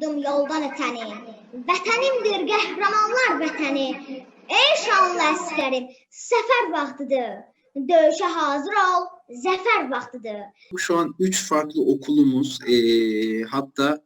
yurdum yoldan ötəni. Vətənimdir qəhrəmanlar vətəni. Ey şanlı əsgərim, səfər vaxtıdır. Döyüşə hazır ol, zəfər vaxtıdır. Şu an üç farklı okulumuz, eee, hatta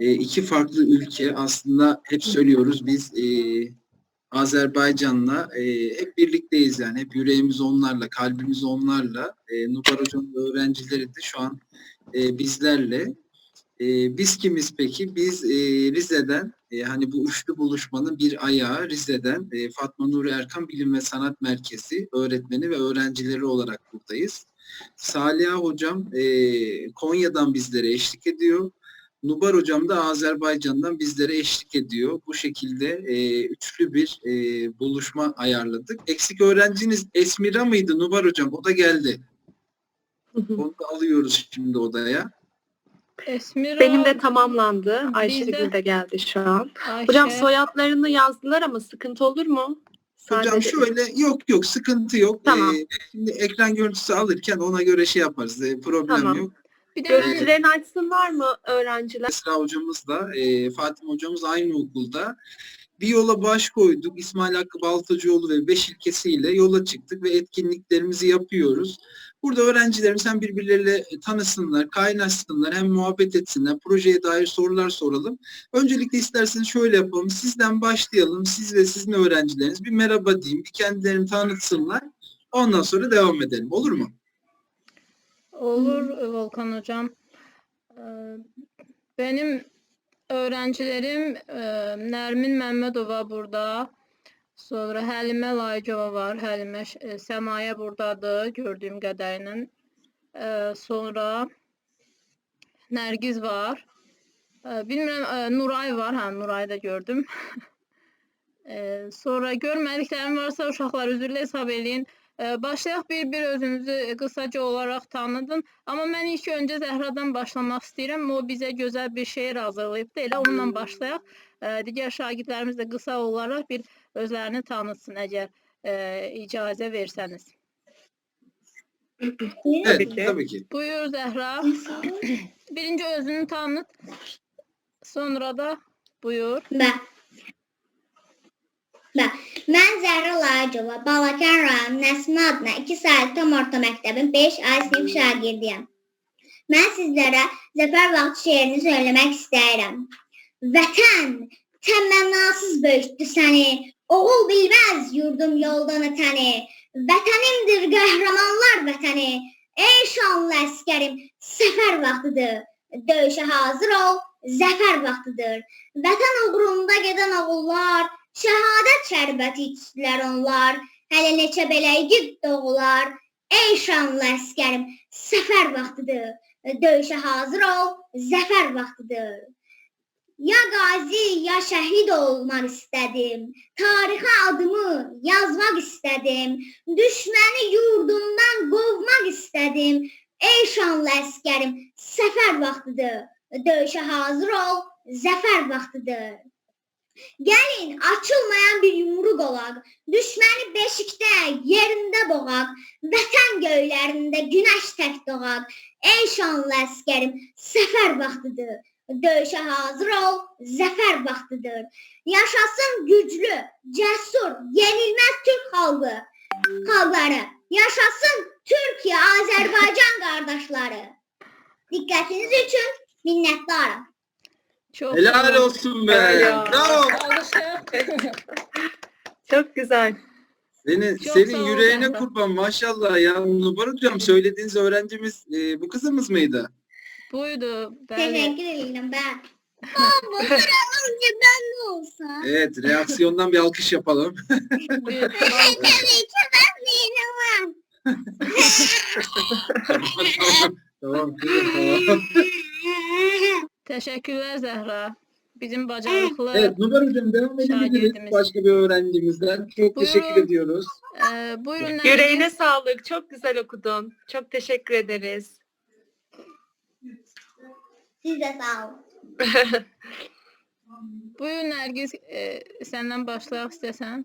eee, iki farklı ülke aslında hep söylüyoruz biz eee, Azerbaycan'la eee, hep birlikteyiz yani hep yüreğimiz onlarla, kalbimiz onlarla. Eee Nubar Hocam ve öğrencileri de şu an eee, bizlerle. Eee, biz kimiz peki? Biz eee, Rize'den eee, hani bu üçlü buluşmanın bir ayağı Rize'den eee, Fatma Nuri Erkan Bilim ve Sanat Merkezi öğretmeni ve öğrencileri olarak buradayız. Saliha hocam eee, Konya'dan bizlere eşlik ediyor. Nubar hocam da Azerbaycan'dan bizlere eşlik ediyor. Bu şekilde eee, üçlü bir eee, buluşma ayarladık. Eksik öğrenciniz Esmira mıydı Nubar hocam? O da geldi. Onu da alıyoruz şimdi odaya. Esmira, Benim de tamamlandı. Ayşegül de geldi şu an. Ayşe, Hocam soyadlarını yazdılar ama sıkıntı olur mu? Hocam Sadece- şöyle yok yok sıkıntı yok. Tamam. Eee, şimdi ekran görüntüsü alırken ona göre şey yaparız. Eee, problem Tamam. yok. bir de Görüntülerini açsınlar mı öğrenciler? Esra hocamızla e, Fatime hocamız aynı okulda. Bir yola baş koyduk. İsmail Hakkı Baltacıoğlu ve Beş ilkesiyle yola çıktık ve etkinliklerimizi yapıyoruz. Burada öğrencilerimiz hem birbirleriyle tanısınlar, kaynaşsınlar, hem muhabbet etsinler, projeye dair sorular soralım. Öncelikle isterseniz şöyle yapalım. Sizden başlayalım. Siz ve sizin öğrencileriniz bir merhaba diyeyim, bir kendilerini tanıtsınlar. Ondan sonra devam edelim. Olur mu? olur Volkan hocam. Ee, Benim öğrencilerim e, Nermin Məmmədova burada. Sonra Həlimə Layıcova var. Həlimə e, Səmaya buradadır gördüyüm qədərinin. Ee, Sonra Nərgiz var. Ee, Bilmirəm e, Nuray var. Hə, Nurayı da gördüm. Ee, Sonra görmədiklərim varsa uşaqlar üzrlə hesab eləyin. Ee, Başlayaq bir-bir özünüzü qısaca olaraq tanıdın. Amma mən ilk öncə Zəhradan başlamaq istəyirəm. O bizə gözəl bir şeir hazırlayıbdı. Elə onunla başlayaq. Ee, Digər şagirdlərimiz də qısa olaraq bir özlərini tanıtsın əgər e, icazə versəniz. Evet, tabii ki. Buyur Zəhra. Birinci özünü tanıt. Sonra da buyur. Bə. Bə. Mən Zərrə Lacova, Balakən rayon Nəsmə adına 2 saylı tam orta məktəbin 5 A sinif şagirdiyəm. Mən sizlərə zəfər vaxtı şeirini söyləmək istəyirəm. Vətən təmənnasız böyütdü səni, oğul bilməz yurdum yoldan ötəni. Vətənimdir qəhrəmanlar vətəni. Ey şanlı əskərim, səfər vaxtıdır. Döyüşə hazır ol, zəfər vaxtıdır. Vətən uğrunda gedən oğullar, şəhadət şərbəti içdilər onlar. Hələ neçə belə igid doğular. Ey şanlı əskərim, səfər vaxtıdır. Döyüşə hazır ol, zəfər vaxtıdır. Ya qazi, ya şəhid olmaq istədim. Tarixə adımı yazmaq istədim. Düşməni yurdumdan qovmaq istədim. Ey şanlı əskərim, səfər vaxtıdır. Döyüşə hazır ol, zəfər vaxtıdır. Gəlin, açılmayan bir yumruq olaq. Düşməni beşikdə, yerində boğaq. Vətən göylərində günəş tək doğaq. Ey şanlı əskərim, səfər vaxtıdır. Döyüşə hazır ol, zəfər vaxtıdır. Yaşasın güclü, cəsur, yenilməz Türk xalqı. Xalqları. Yaşasın Türkiyə, Azərbaycan qardaşları. Diqqətiniz üçün minnətdaram. Çok Helal olsun be. Ya. Bravo. Çok güzel. Senin, Çok senin ol yüreğine Zehra. kurban maşallah ya. Nubar hocam söylediğiniz öğrencimiz e, bu kızımız mıydı? Buydu. Teşekkür ederim ben. Baba, önce ben ne olsa? Evet reaksiyondan bir alkış yapalım. Evet, ben değilim. tamam tamam tamam. Teşekkürler Zehra. Bizim bacarıklı Evet Nubar hocam devam edebiliriz Şagirdimiz. başka bir öğrencimizden. Çok Buyurun. teşekkür ediyoruz. e, buyurun Nergis. Yüreğine sağlık. Çok güzel okudun. Çok teşekkür ederiz. Siz de sağ olun. Buyur Nergis. E, senden başlayaq istəsən.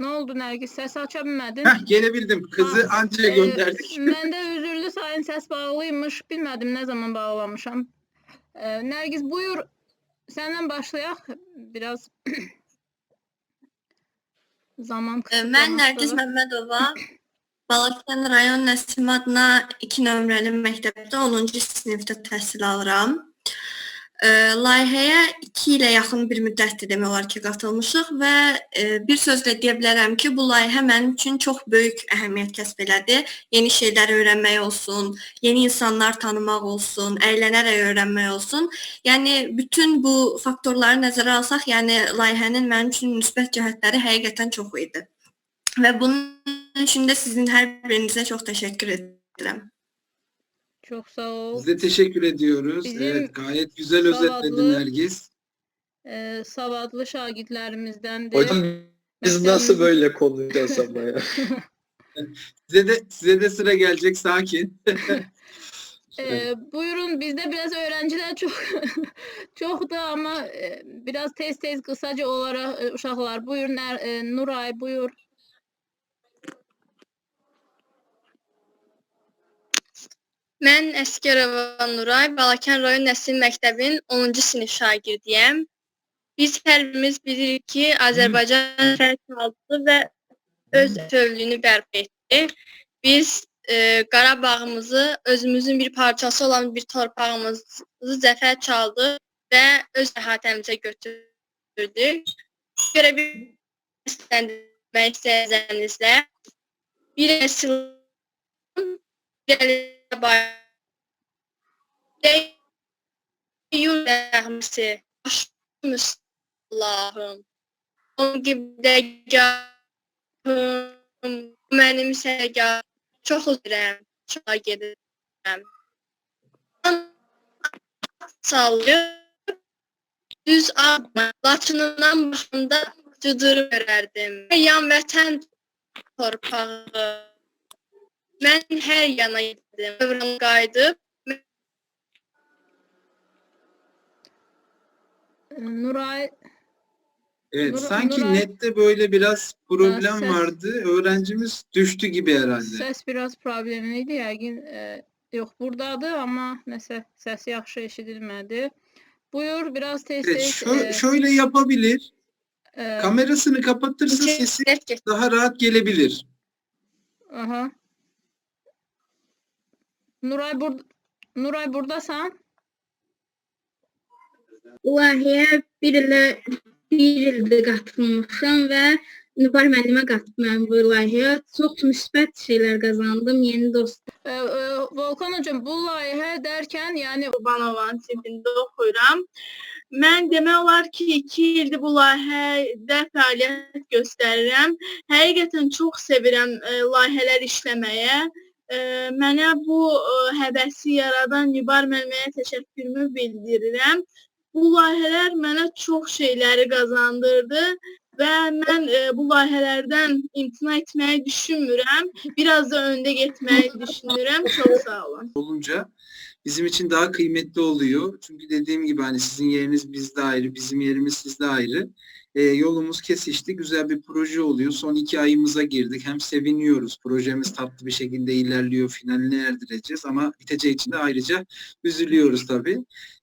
Ne oldu Nergis? Ses aça bilmədin? Heh, gelebildim. Kızı Ha, anca Ee, gönderdik. Məndə üzürlü sayın səs bağlıymış. Bilmədim nə zaman bağlamışam. Ee, Nərgiz buyur. Səndən başlayaq. Biraz zaman Ee, kısıtlaması Mən Nərgiz. Məmmədova Balakən rayon Nəsim adına 2 nömrəli məktəbdə 10-cu sinifdə təhsil alıram. Layihəyə 2 ilə yaxın bir müddətdir demək olar ki, qatılmışıq və e, bir sözlə deyə bilərəm ki, bu layihə mənim üçün çox böyük əhəmiyyət kəsb elədi. Yeni şeylər öyrənmək olsun, yeni insanlar tanımaq olsun, əylənərək öyrənmək olsun. Yəni bütün bu faktorları nəzərə alsaq, yəni layihənin mənim üçün müsbət cəhətləri həqiqətən çox idi. Və bunun üçün də sizin hər birinizə çox təşəkkür edirəm. Çox sağ ol. Biz de teşekkür ediyoruz. Bizim evet gayet güzel özetledin Nergis. Ee, savadlı şagirdlərimizdəndir. Hocam biz nasıl böyle konuşacağız ama ya? Size de size de sıra gelecek sakin. Ee, buyurun bizde biraz öğrenciler çok çoktu ama e, biraz tez tez kısaca olarak e, uşaqlar buyurun e, Nuray buyur. Mən Əskərova Nuray, Balakən rayon Nəsim məktəbinin 10-cu sinif şagirdiyəm. Biz hər birimiz bilirik ki, Azərbaycan fərq aldı və öz bütövlüyünü bərpa etdi. Biz e, Qarabağımızı, özümüzün bir parçası olan bir torpağımızı zəfər çaldı və öz əhatəmizə götürdük. Görə bir səsləndirmək istəyəcəyinizlə bir əsl rəhmisi başımız Allahım. Onun qibləgahım, mənim sərgah çox üzrəm, çox gedirəm. Sallıyıb, düz ağma, laçınından baxanda cıdır görərdim. Yan vətən torpağı, mən hər yana. Övrəm qayıdıb, Ee, Nuray Evet Nur- sanki Nuray- nette böyle biraz problem ses- vardı. Öğrencimiz düştü gibi herhalde. ses biraz problemliydi yəqin. E, yox burdadır amma nəsə səsi yaxşı eşidilmədi. Buyur biraz tez Evet, tez. şö- e, şöyle yapabilir. e, Kamerasını kapatırsa sesi daha rahat gelebilir. aha. Nuray bur Nuray burdasan? layihəyə bir ilə bir ildir qatılmışam və Nübar müəllimə qatıb mən bu layihəyə. Çox müsbət şeylər qazandım, yeni dost. E, e, Volkan hocam bu layihə dərkən yəni Qurbanovanın sinifində oxuyuram. Mən demək olar ki, 2 ildir bu layihədə fəaliyyət göstərirəm. Həqiqətən çox sevirəm e, layihələr işləməyə. E, mənə bu e, həvəsi yaradan Nübar müəlliməyə təşəkkürümü bildirirəm. Bu layihələr mənə çox şeyləri qazandırdı və mən e, bu layihələrdən imtina etməyi düşünmürəm. Biraz da öndə getməyi düşünürəm. Çox sağ olun. olunca bizim için daha kıymetli oluyor. Çünkü dediğim gibi hani sizin yeriniz bizde ayrı, bizim yerimiz sizde ayrı. Ee, yolumuz kesişti. Güzel bir proje oluyor. Son iki ayımıza girdik. Hem seviniyoruz. Projemiz tatlı bir şekilde ilerliyor. Finaline erdireceğiz ama biteceği için de ayrıca üzülüyoruz tabii.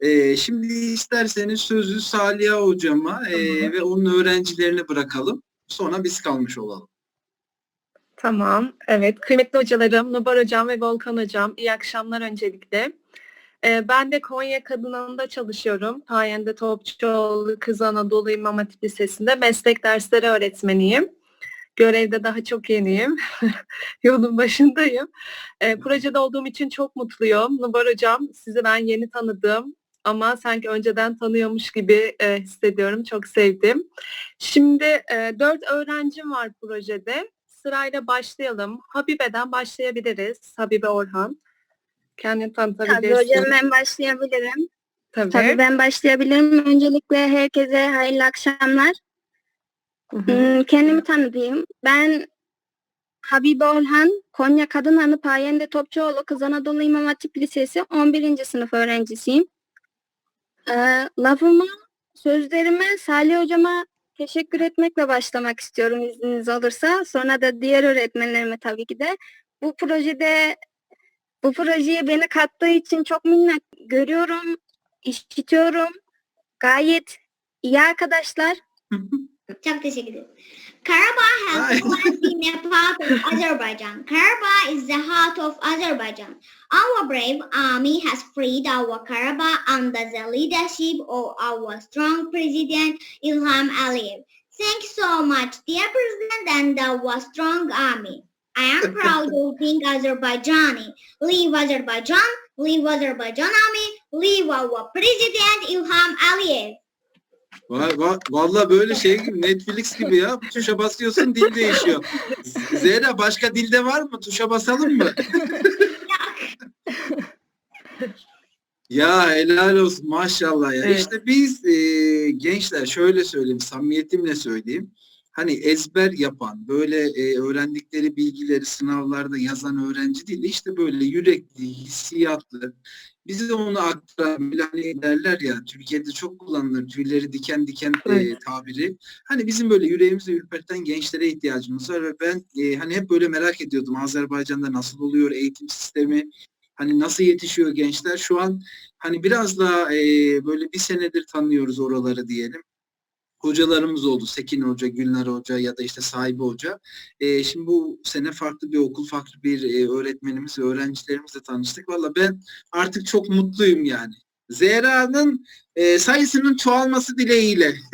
Ee, şimdi isterseniz sözü Saliha hocama ee, ve onun öğrencilerine bırakalım. Sonra biz kalmış olalım. Tamam. Evet. Kıymetli hocalarım, Nubar hocam ve Volkan hocam iyi akşamlar öncelikle. Ee, ben de Konya Kadın Anı'nda çalışıyorum. Hayende Topçuoğlu Kız Anadolu İmam Hatip Lisesi'nde meslek dersleri öğretmeniyim. Görevde daha çok yeniyim. Yolun başındayım. Ee, projede olduğum için çok mutluyum. Nubar hocam sizi ben yeni tanıdım ama sanki önceden tanıyormuş gibi e, hissediyorum. Çok sevdim. Şimdi e, dört öğrencim var projede. Sırayla başlayalım. Habibe'den başlayabiliriz. Habibe Orhan. Kendini Tabii tanıtabilirsin. hocam ben başlayabilirim. Tabii. Tabii ben başlayabilirim. Öncelikle herkese hayırlı akşamlar. Hı hı. Hmm, Kendimi tanıtayım. Ben Habibe Orhan, Konya Kadın Anı Payende Topçuoğlu Kız Anadolu İmam Hatip Lisesi 11. sınıf öğrencisiyim. Ee, lafımı, sözlerimi Salih Hocama teşekkür etmekle başlamak istiyorum izniniz olursa. Sonra da diğer öğretmenlerime tabii ki de. Bu projede bu projeye beni kattığı için çok minnet görüyorum, işitiyorum. Gayet iyi arkadaşlar. Çok teşekkür ederim. Karabağ has always been a part of Azerbaijan. Karabağ is the heart of Azerbaijan. Our brave army has freed our Karabağ under the leadership of our strong president Ilham Aliyev. Thank you so much, dear president and our strong army. I am proud of being Azerbaijani. Leave Azerbaijan, leave Azerbaijan army, leave our president Ilham Aliyev. Va- va- Vallahi böyle şey gibi Netflix gibi ya. Tuşa basıyorsun dil değişiyor. Zehra başka dilde var mı? Tuşa basalım mı? Ya helal olsun maşallah ya. Evet. İşte biz e, gençler şöyle söyleyeyim samimiyetimle söyleyeyim. Hani ezber yapan böyle e, öğrendikleri bilgileri sınavlarda yazan öğrenci değil işte böyle yürekli, hissiyatlı bize onu aktaran hani derler ya Türkiye'de çok kullanılır tüyleri diken diken e, tabiri. Hani bizim böyle yüreğimizi ürperten gençlere ihtiyacımız var ve ben e, hani hep böyle merak ediyordum Azerbaycan'da nasıl oluyor eğitim sistemi hani nasıl yetişiyor gençler şu an hani biraz daha e, böyle bir senedir tanıyoruz oraları diyelim. Hocalarımız oldu. Sekin Hoca, Gülnar Hoca ya da işte Sahibi Hoca. E, şimdi bu sene farklı bir okul, farklı bir e, öğretmenimiz ve öğrencilerimizle tanıştık. Valla ben artık çok mutluyum yani. Zehra'nın e, sayısının çoğalması dileğiyle.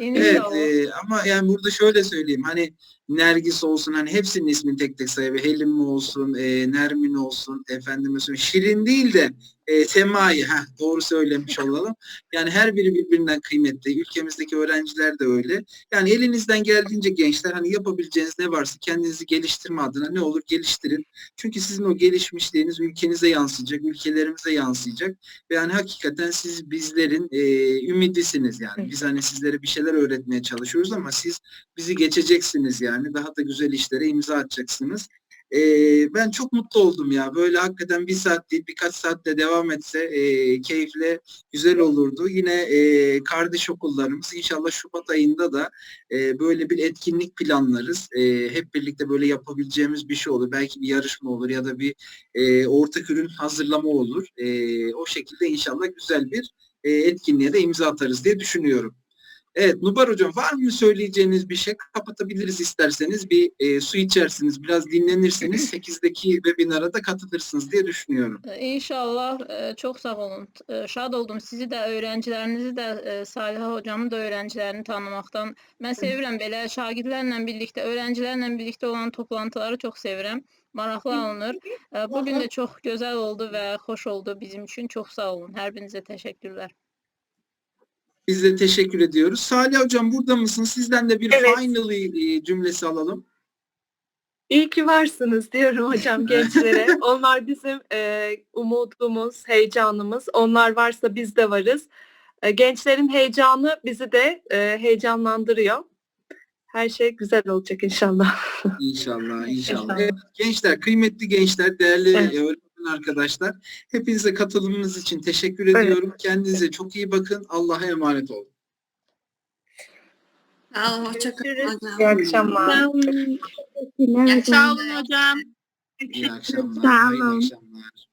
Evet e, ama yani burada şöyle söyleyeyim hani Nergis olsun hani hepsinin ismini tek tek say ve Helim olsun, e, Nermin olsun, efendime söyleyeyim Şirin değil de e, Semai, heh, doğru söylemiş olalım. Yani her biri birbirinden kıymetli. Ülkemizdeki öğrenciler de öyle. Yani elinizden geldiğince gençler hani yapabileceğiniz ne varsa kendinizi geliştirme adına ne olur geliştirin. Çünkü sizin o gelişmişliğiniz ülkenize yansıyacak, ülkelerimize yansıyacak. Ve yani hakikaten siz bizlerin e, ümidisiniz yani. Biz hani sizlere bir şeyler öğretmeye çalışıyoruz ama siz bizi geçeceksiniz yani. Daha da güzel işlere imza atacaksınız. E, ben çok mutlu oldum ya. Böyle hakikaten bir saat değil birkaç saatte devam etse e, keyifle güzel olurdu. Yine e, kardeş okullarımız inşallah Şubat ayında da e, böyle bir etkinlik planlarız. E, hep birlikte böyle yapabileceğimiz bir şey olur. Belki bir yarışma olur ya da bir e, ortak ürün hazırlama olur. E, o şekilde inşallah güzel bir etkinliğe de imza atarız diye düşünüyorum. Evet Nubar Hocam var mı söyleyeceğiniz bir şey? Kapatabiliriz isterseniz. Bir e, su içersiniz, biraz dinlenirsiniz. 8'deki webinara da katılırsınız diye düşünüyorum. Ee, İnşallah e, çok sağ olun. E, Şad oldum sizi də, öğrencilerinizi də, e, Salihə hocamın da öğrencilerini tanımaqdan. Mən sevirəm belə şagirdlərlə birlikdə, öğrencilərlə birlikdə olan toplantıları çox sevirəm. Maraqlı alınır. E, Bugün də çox gözəl oldu və xoş oldu bizim üçün. Çox sağ olun. Hər birinizə təşəkkürlər. Biz de teşekkür ediyoruz. Salih Hocam burada mısın? Sizden de bir Evet. final e, cümlesi alalım. İyi ki varsınız diyorum hocam gençlere. Onlar bizim e, umudumuz, heyecanımız. Onlar varsa biz de varız. E, gençlerin heyecanı bizi de e, heyecanlandırıyor. Her şey güzel olacak inşallah. İnşallah, inşallah. İnşallah. Evet, gençler, kıymetli gençler, değerli Evet. Arkadaşlar. Hepinize katılımınız için teşekkür Evet. ediyorum. Kendinize çok iyi bakın. Allah'a emanet olun. Sağ olun, hoşça kalın. İyi akşamlar. Sağ olun. Sağ olun hocam. İyi akşamlar. Sağ olun. akşamlar.